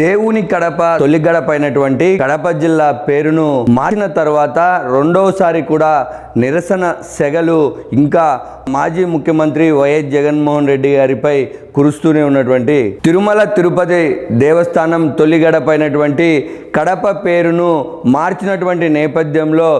దేవుని కడప తొలి గడప అయినటువంటి కడప జిల్లా పేరును మార్చిన తర్వాత రెండవసారి కూడా నిరసన సెగలు ఇంకా మాజీ ముఖ్యమంత్రి వైఎస్ జగన్మోహన్ రెడ్డి గారిపై కురుస్తూనే ఉన్నటువంటి తిరుమల తిరుపతి దేవస్థానం తొలి గడప అయినటువంటి కడప పేరును మార్చినటువంటి నేపథ్యంలో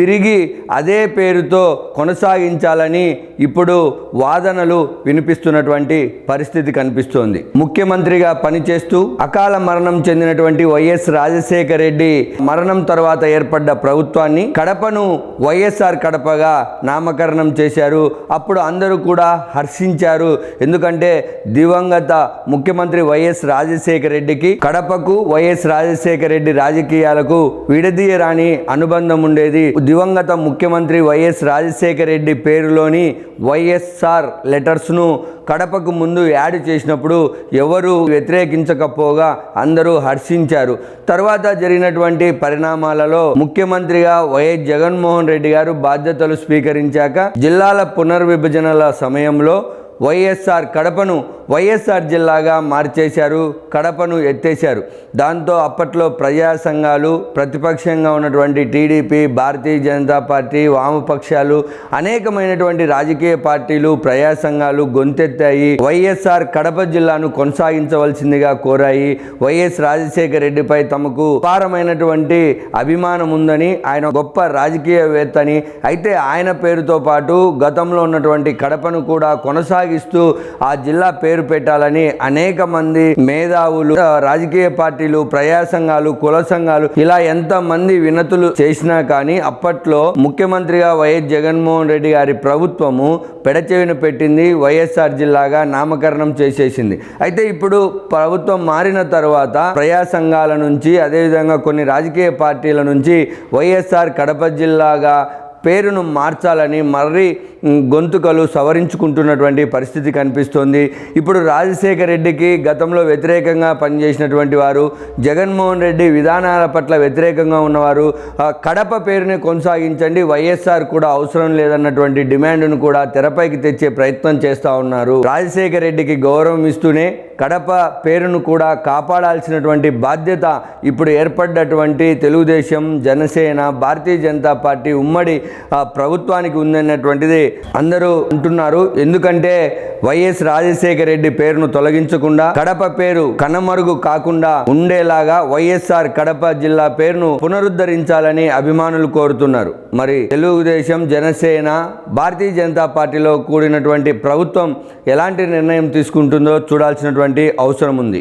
తిరిగి అదే పేరుతో కొనసాగించాలని ఇప్పుడు వాదనలు వినిపిస్తున్నటువంటి పరిస్థితి కనిపిస్తోంది. ముఖ్యమంత్రిగా పనిచేస్తూ అకాల మరణం చెందినటువంటి వైఎస్ రాజశేఖర రెడ్డి మరణం తర్వాత ఏర్పడ్డ ప్రభుత్వాన్ని కడపను వైఎస్ఆర్ కడపగా నామకరణం చేశారు. అప్పుడు అందరూ కూడా హర్షించారు. ఎందుకంటే దివంగత ముఖ్యమంత్రి వైఎస్ రాజశేఖర రెడ్డికి కడపకు వైఎస్ రాజశేఖర రెడ్డి రాజకీయాలకు విడదీయరాని అనుబంధం ఉండేది. దివంగత ముఖ్యమంత్రి వైఎస్ రాజశేఖర రెడ్డి పేరులోని వైఎస్ఆర్ లెటర్స్ను కడపకు ముందు యాడ్ చేసినప్పుడు ఎవరు వ్యతిరేకించకపోగా అందరూ హర్షించారు. తర్వాత జరిగినటువంటి పరిణామాలలో ముఖ్యమంత్రిగా వైఎస్ జగన్మోహన్ రెడ్డి గారు బాధ్యతలు స్వీకరించాక జిల్లాల పునర్విభజనల సమయంలో వైఎస్ఆర్ కడపను వైఎస్ఆర్ జిల్లాగా మార్చేశారు కడపను ఎత్తేశారు. దాంతో అప్పట్లో ప్రజా సంఘాలు ప్రతిపక్షంగా ఉన్నటువంటి టీడీపీ భారతీయ జనతా పార్టీ వామపక్షాలు అనేకమైనటువంటి రాజకీయ పార్టీలు ప్రజా సంఘాలు గొంతెత్తాయి. వైఎస్ఆర్ కడప జిల్లాను కొనసాగించవలసిందిగా కోరాయి. వైఎస్ రాజశేఖర రెడ్డిపై తమకు అపారమైనటువంటి అభిమానం ఉందని ఆయన గొప్ప రాజకీయవేత్త అని అయితే ఆయన పేరుతో పాటు గతంలో ఉన్నటువంటి కడపను కూడా కొనసాగిస్తూ ఆ జిల్లా పేరు పెట్టాలని అనేక మంది మేధావులు రాజకీయ పార్టీలు ప్రజా సంఘాలు కుల సంఘాలు ఇలా ఎంత మంది వినతులు చేసినా కానీ అప్పట్లో ముఖ్యమంత్రిగా వైఎస్ జగన్మోహన్ రెడ్డి గారి ప్రభుత్వము పెడచెవిన పెట్టింది వైఎస్ఆర్ జిల్లాగా నామకరణం చేసేసింది. అయితే ఇప్పుడు ప్రభుత్వం మారిన తర్వాత ప్రజా సంఘాల నుంచి అదేవిధంగా కొన్ని రాజకీయ పార్టీల నుంచి వైఎస్ఆర్ కడప జిల్లాగా పేరును మార్చాలని మర్రి గొంతుకలు సవరించుకుంటున్నటువంటి పరిస్థితి కనిపిస్తోంది. ఇప్పుడు రాజశేఖర రెడ్డికి గతంలో వ్యతిరేకంగా పనిచేసినటువంటి వారు జగన్మోహన్ రెడ్డి విధానాల పట్ల వ్యతిరేకంగా ఉన్నవారు కడప పేరుని కొనసాగించండి వైఎస్ఆర్ కూడా అవసరం లేదన్నటువంటి డిమాండ్ను కూడా తెరపైకి తెచ్చే ప్రయత్నం చేస్తూ ఉన్నారు. రాజశేఖర రెడ్డికి గౌరవం ఇస్తూనే కడప పేరును కూడా కాపాడాల్సినటువంటి బాధ్యత ఇప్పుడు ఏర్పడ్డటువంటి తెలుగుదేశం జనసేన భారతీయ జనతా పార్టీ ఉమ్మడి ప్రభుత్వానికి ఉందన్నటువంటిది అందరూ అంటున్నారు. ఎందుకంటే వైఎస్ రాజశేఖర రెడ్డి పేరును తొలగించకుండా కడప పేరు కనమరుగు కాకుండా ఉండేలాగా వైఎస్ఆర్ కడప జిల్లా పేరును పునరుద్ధరించాలని అభిమానులు కోరుతున్నారు. మరి తెలుగుదేశం జనసేన భారతీయ జనతా పార్టీలో కూడినటువంటి ప్రభుత్వం ఎలాంటి నిర్ణయం తీసుకుంటుందో చూడాల్సినటువంటి అవసరం ఉంది.